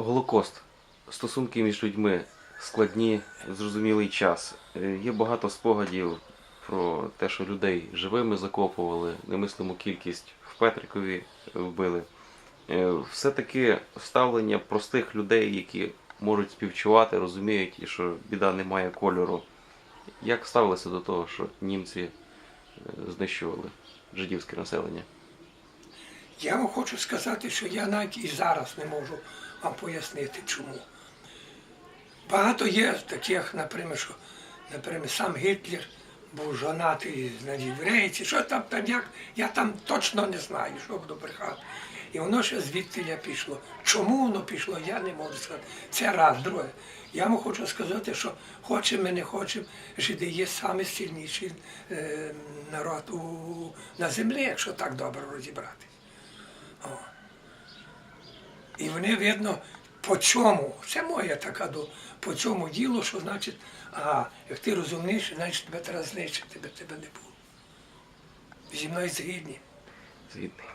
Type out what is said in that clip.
Голокост. Стосунки між людьми складні, зрозумілий час. Е, Є багато спогадів про те, що людей живими закопували, немислиму кількість в Петрикові вбили. Е, Все-таки ставлення простих людей, які можуть співчувати, розуміють, і що біда не має кольору. Як ставилися до того, що німці е, знищували жидівське населення? Я вам хочу сказати, що я навіть і зараз не можу вам пояснити, чому. Багато є таких, наприклад, що наприклад, сам Гітлер був жонатий на єврейці, що там, там як, я там точно не знаю, що буду брехати. І воно ще звідти пішло. Чому воно пішло, я не можу сказати. Це раз, друге. Я вам хочу сказати, що хочемо, ми не хочемо, жиди є саме сильніший е, народ у, на землі, якщо так добре розібрати. І вони, видно, по чому. це моя така до по чому діло, що значить, ага, як ти розумніше, значить тебе треба знищити, тебе тебе не було. Зі мною згідні. Згідний.